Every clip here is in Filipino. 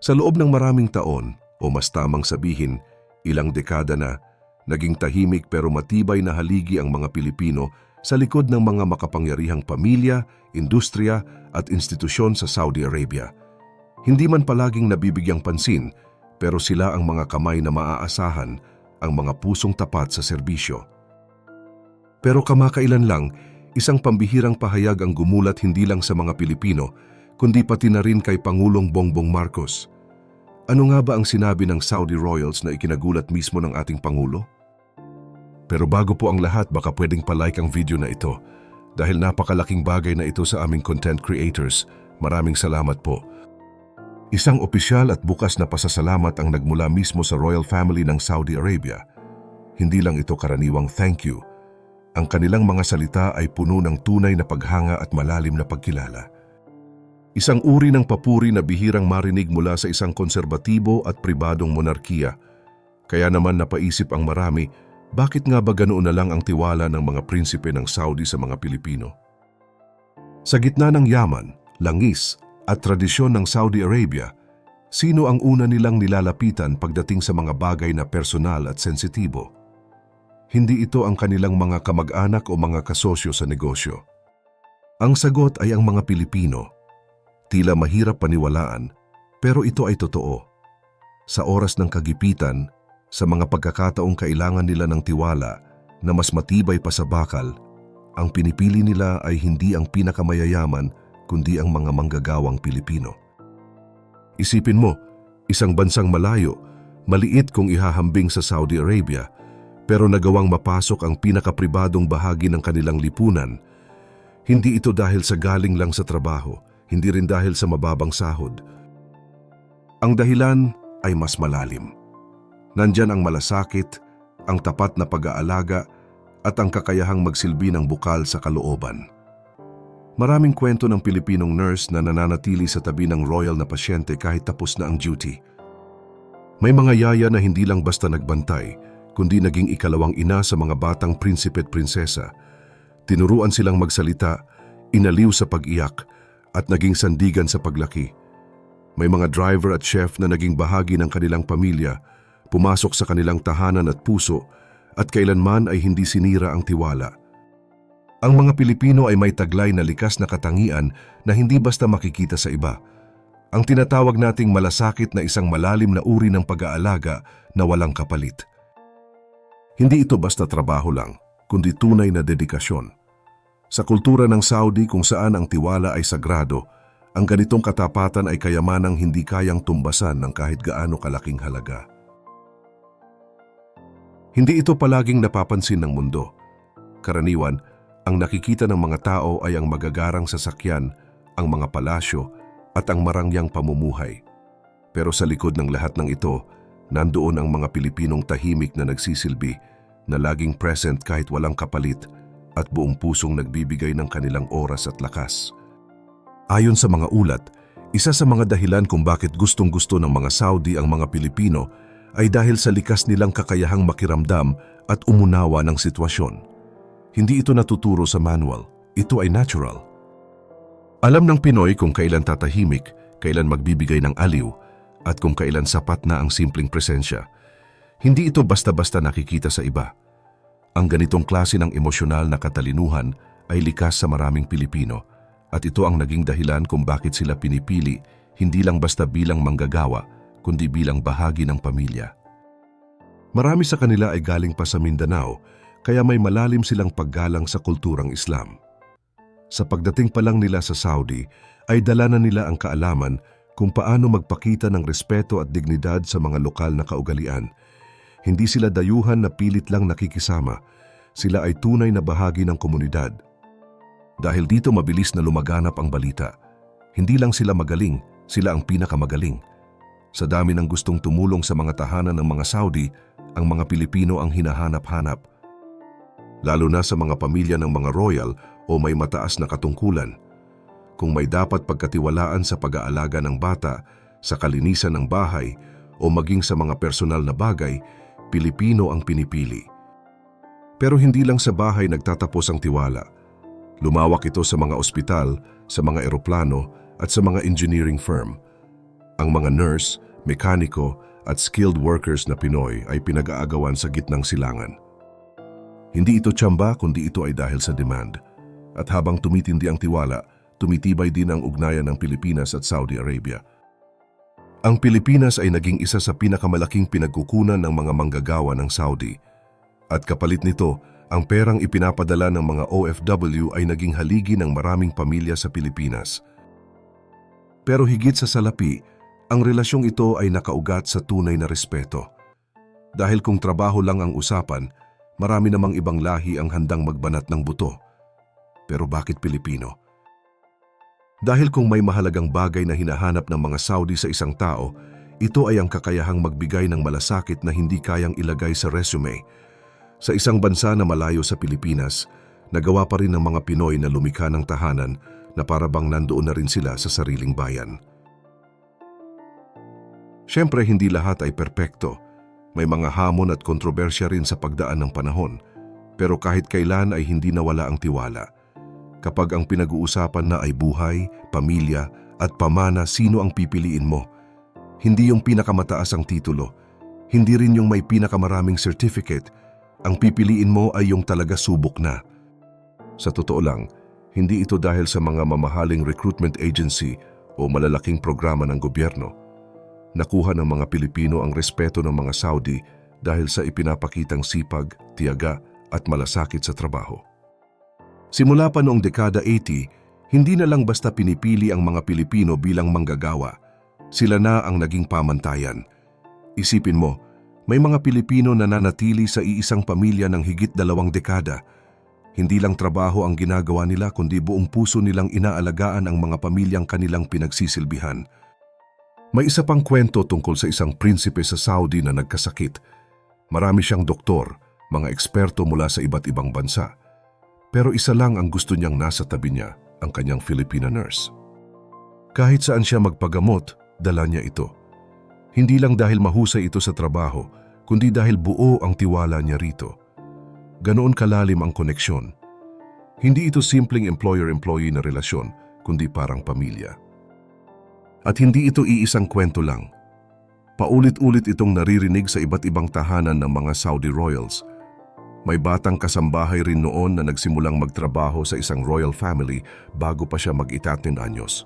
Sa loob ng maraming taon, o mas tamang sabihin, ilang dekada na, naging tahimik pero matibay na haligi ang mga Pilipino sa likod ng mga makapangyarihang pamilya, industriya at institusyon sa Saudi Arabia. Hindi man palaging nabibigyang pansin, pero sila ang mga kamay na maaasahan, ang mga pusong tapat sa serbisyo. Pero kamakailan lang, isang pambihirang pahayag ang gumulat hindi lang sa mga Pilipino, kundi pati na rin kay Pangulong Bongbong Marcos. Ano nga ba ang sinabi ng Saudi Royals na ikinagulat mismo ng ating Pangulo? Pero bago po ang lahat, baka pwedeng palike ang video na ito. Dahil napakalaking bagay na ito sa aming content creators. Maraming salamat po. Isang opisyal at bukas na pasasalamat ang nagmula mismo sa royal family ng Saudi Arabia. Hindi lang ito karaniwang thank you. Ang kanilang mga salita ay puno ng tunay na paghanga at malalim na pagkilala. Isang uri ng papuri na bihirang marinig mula sa isang konserbatibo at pribadong monarkiya. Kaya naman napaisip ang marami, bakit nga ba ganoon na lang ang tiwala ng mga prinsipe ng Saudi sa mga Pilipino? Sa gitna ng yaman, langis at tradisyon ng Saudi Arabia, sino ang una nilang nilalapitan pagdating sa mga bagay na personal at sensitibo? Hindi ito ang kanilang mga kamag-anak o mga kasosyo sa negosyo. Ang sagot ay ang mga Pilipino. Tila mahirap paniwalaan, pero ito ay totoo. Sa oras ng kagipitan, sa mga pagkakataong kailangan nila ng tiwala na mas matibay pa sa bakal, ang pinipili nila ay hindi ang pinakamayayaman kundi ang mga manggagawang Pilipino. Isipin mo, isang bansang malayo, maliit kung ihahambing sa Saudi Arabia, pero nagawang mapasok ang pinakapribadong bahagi ng kanilang lipunan. Hindi ito dahil sa galing lang sa trabaho, hindi rin dahil sa mababang sahod. Ang dahilan ay mas malalim. Nandyan ang malasakit, ang tapat na pag-aalaga at ang kakayahang magsilbi ng bukal sa kalooban. Maraming kwento ng Pilipinong nurse na nananatili sa tabi ng royal na pasyente kahit tapos na ang duty. May mga yaya na hindi lang basta nagbantay, kundi naging ikalawang ina sa mga batang prinsipe at prinsesa. Tinuruan silang magsalita, inaliw sa pag-iyak, at naging sandigan sa paglaki. May mga driver at chef na naging bahagi ng kanilang pamilya, pumasok sa kanilang tahanan at puso, at kailanman ay hindi sinira ang tiwala. Ang mga Pilipino ay may taglay na likas na katangian na hindi basta makikita sa iba. Ang tinatawag nating malasakit na isang malalim na uri ng pag-aalaga na walang kapalit. Hindi ito basta trabaho lang, kundi tunay na dedikasyon. Sa kultura ng Saudi kung saan ang tiwala ay sagrado, ang ganitong katapatan ay kayamanang hindi kayang tumbasan ng kahit gaano kalaking halaga. Hindi ito palaging napapansin ng mundo. Karaniwan, ang nakikita ng mga tao ay ang magagarang sasakyan, ang mga palasyo at ang marangyang pamumuhay. Pero sa likod ng lahat ng ito, nandoon ang mga Pilipinong tahimik na nagsisilbi na laging present kahit walang kapalit at buong pusong nagbibigay ng kanilang oras at lakas. Ayon sa mga ulat, isa sa mga dahilan kung bakit gustong-gusto ng mga Saudi ang mga Pilipino ay dahil sa likas nilang kakayahang makiramdam at umunawa ng sitwasyon. Hindi ito natuturo sa manual, ito ay natural. Alam ng Pinoy kung kailan tatahimik, kailan magbibigay ng aliw, at kung kailan sapat na ang simpleng presensya. Hindi ito basta-basta nakikita sa iba. Ang ganitong klase ng emosyonal na katalinuhan ay likas sa maraming Pilipino at ito ang naging dahilan kung bakit sila pinipili hindi lang basta bilang manggagawa kundi bilang bahagi ng pamilya. Marami sa kanila ay galing pa sa Mindanao kaya may malalim silang paggalang sa kulturang Islam. Sa pagdating pa lang nila sa Saudi ay dala na nila ang kaalaman kung paano magpakita ng respeto at dignidad sa mga lokal na kaugalian. Hindi sila dayuhan na pilit lang nakikisama, sila ay tunay na bahagi ng komunidad. Dahil dito mabilis na lumaganap ang balita. Hindi lang sila magaling, sila ang pinakamagaling. Sa dami ng gustong tumulong sa mga tahanan ng mga Saudi, ang mga Pilipino ang hinahanap-hanap. Lalo na sa mga pamilya ng mga royal o may mataas na katungkulan. Kung may dapat pagkatiwalaan sa pag-aalaga ng bata, sa kalinisan ng bahay, o maging sa mga personal na bagay, Pilipino ang pinipili. Pero hindi lang sa bahay nagtatapos ang tiwala. Lumawak ito sa mga ospital, sa mga eroplano at sa mga engineering firm. Ang mga nurse, mekaniko at skilled workers na Pinoy ay pinag-aagawan sa gitnang silangan. Hindi ito tsamba kundi ito ay dahil sa demand. At habang tumitindi ang tiwala, tumitibay din ang ugnayan ng Pilipinas at Saudi Arabia. Ang Pilipinas ay naging isa sa pinakamalaking pinagkukunan ng mga manggagawa ng Saudi. At kapalit nito, ang perang ipinapadala ng mga OFW ay naging haligi ng maraming pamilya sa Pilipinas. Pero higit sa salapi, ang relasyong ito ay nakaugat sa tunay na respeto. Dahil kung trabaho lang ang usapan, marami namang ibang lahi ang handang magbanat ng buto. Pero bakit Pilipino? Dahil kung may mahalagang bagay na hinahanap ng mga Saudi sa isang tao, ito ay ang kakayahang magbigay ng malasakit na hindi kayang ilagay sa resume. Sa isang bansa na malayo sa Pilipinas, nagawa pa rin ng mga Pinoy na lumikha ng tahanan na para bang nandoon na rin sila sa sariling bayan. Siyempre, hindi lahat ay perpekto. May mga hamon at kontrobersya rin sa pagdaan ng panahon. Pero kahit kailan ay hindi nawala ang tiwala. Kapag ang pinag-uusapan na ay buhay, pamilya at pamana sino ang pipiliin mo. Hindi yung pinakamataas ang titulo. Hindi rin yung may pinakamaraming certificate. Ang pipiliin mo ay yung talaga subok na. Sa totoo lang, hindi ito dahil sa mga mamahaling recruitment agency o malalaking programa ng gobyerno. Nakuha ng mga Pilipino ang respeto ng mga Saudi dahil sa ipinapakitang sipag, tiyaga at malasakit sa trabaho. Simula pa noong dekada 80, hindi na lang basta pinipili ang mga Pilipino bilang manggagawa. Sila na ang naging pamantayan. Isipin mo, may mga Pilipino na nanatili sa iisang pamilya ng higit dalawang dekada. Hindi lang trabaho ang ginagawa nila kundi buong puso nilang inaalagaan ang mga pamilyang kanilang pinagsisilbihan. May isa pang kwento tungkol sa isang prinsipe sa Saudi na nagkasakit. Marami siyang doktor, mga eksperto mula sa iba't ibang bansa. Pero isa lang ang gusto niyang nasa tabi niya, ang kanyang Filipina nurse. Kahit saan siya magpagamot, dala niya ito. Hindi lang dahil mahusay ito sa trabaho, kundi dahil buo ang tiwala niya rito. Ganoon kalalim ang koneksyon. Hindi ito simpleng employer-employee na relasyon, kundi parang pamilya. At hindi ito iisang kwento lang. Paulit-ulit itong naririnig sa iba't ibang tahanan ng mga Saudi royals. May batang kasambahay rin noon na nagsimulang magtrabaho sa isang royal family bago pa siya mag-itatin anyos.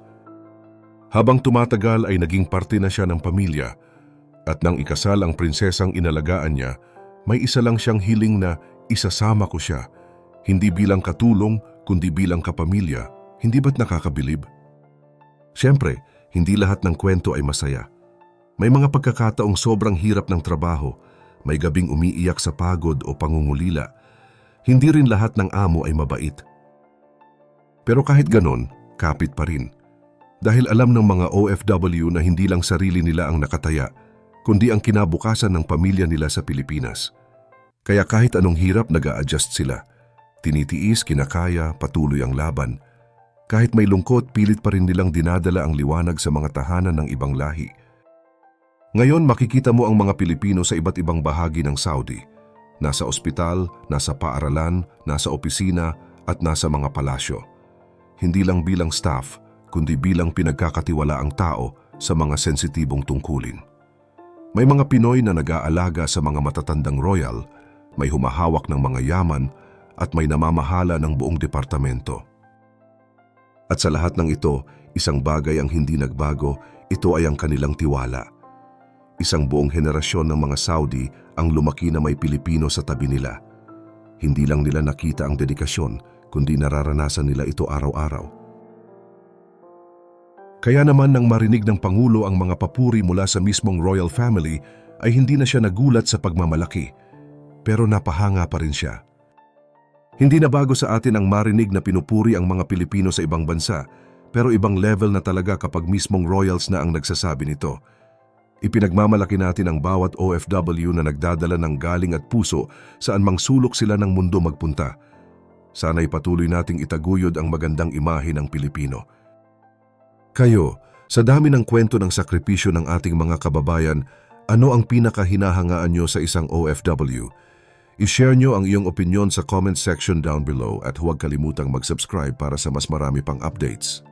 Habang tumatagal ay naging parte na siya ng pamilya at nang ikasal ang prinsesang inalagaan niya, may isa lang siyang hiling na isasama ko siya, hindi bilang katulong kundi bilang kapamilya. Hindi ba't nakakabilib? Siyempre, hindi lahat ng kwento ay masaya. May mga pagkakataong sobrang hirap ng trabaho, may gabing umiiyak sa pagod o pangungulila. Hindi rin lahat ng amo ay mabait. Pero kahit ganon, kapit pa rin. Dahil alam ng mga OFW na hindi lang sarili nila ang nakataya, kundi ang kinabukasan ng pamilya nila sa Pilipinas. Kaya kahit anong hirap nag adjust sila. Tinitiis, kinakaya, patuloy ang laban. Kahit may lungkot, pilit pa rin nilang dinadala ang liwanag sa mga tahanan ng ibang lahi. Ngayon makikita mo ang mga Pilipino sa iba't ibang bahagi ng Saudi. Nasa ospital, nasa paaralan, nasa opisina at nasa mga palasyo. Hindi lang bilang staff, kundi bilang pinagkakatiwalaang tao sa mga sensitibong tungkulin. May mga Pinoy na nag-aalaga sa mga matatandang royal, may humahawak ng mga yaman at may namamahala ng buong departamento. At sa lahat ng ito, isang bagay ang hindi nagbago, ito ay ang kanilang tiwala. Isang buong henerasyon ng mga Saudi ang lumaki na may Pilipino sa tabi nila. Hindi lang nila nakita ang dedikasyon, kundi nararanasan nila ito araw-araw. Kaya naman nang marinig ng Pangulo ang mga papuri mula sa mismong royal family ay hindi na siya nagulat sa pagmamalaki. Pero napahanga pa rin siya. Hindi na bago sa atin ang marinig na pinupuri ang mga Pilipino sa ibang bansa, pero ibang level na talaga kapag mismong royals na ang nagsasabi nito. Ipinagmamalaki natin ang bawat OFW na nagdadala ng galing at puso saan mang sulok sila ng mundo magpunta. Sana'y patuloy nating itaguyod ang magandang imahe ng Pilipino. Kayo, sa dami ng kwento ng sakripisyo ng ating mga kababayan, ano ang pinakahinahangaan nyo sa isang OFW? I-share nyo ang iyong opinion sa comment section down below at huwag kalimutang mag-subscribe para sa mas marami pang updates.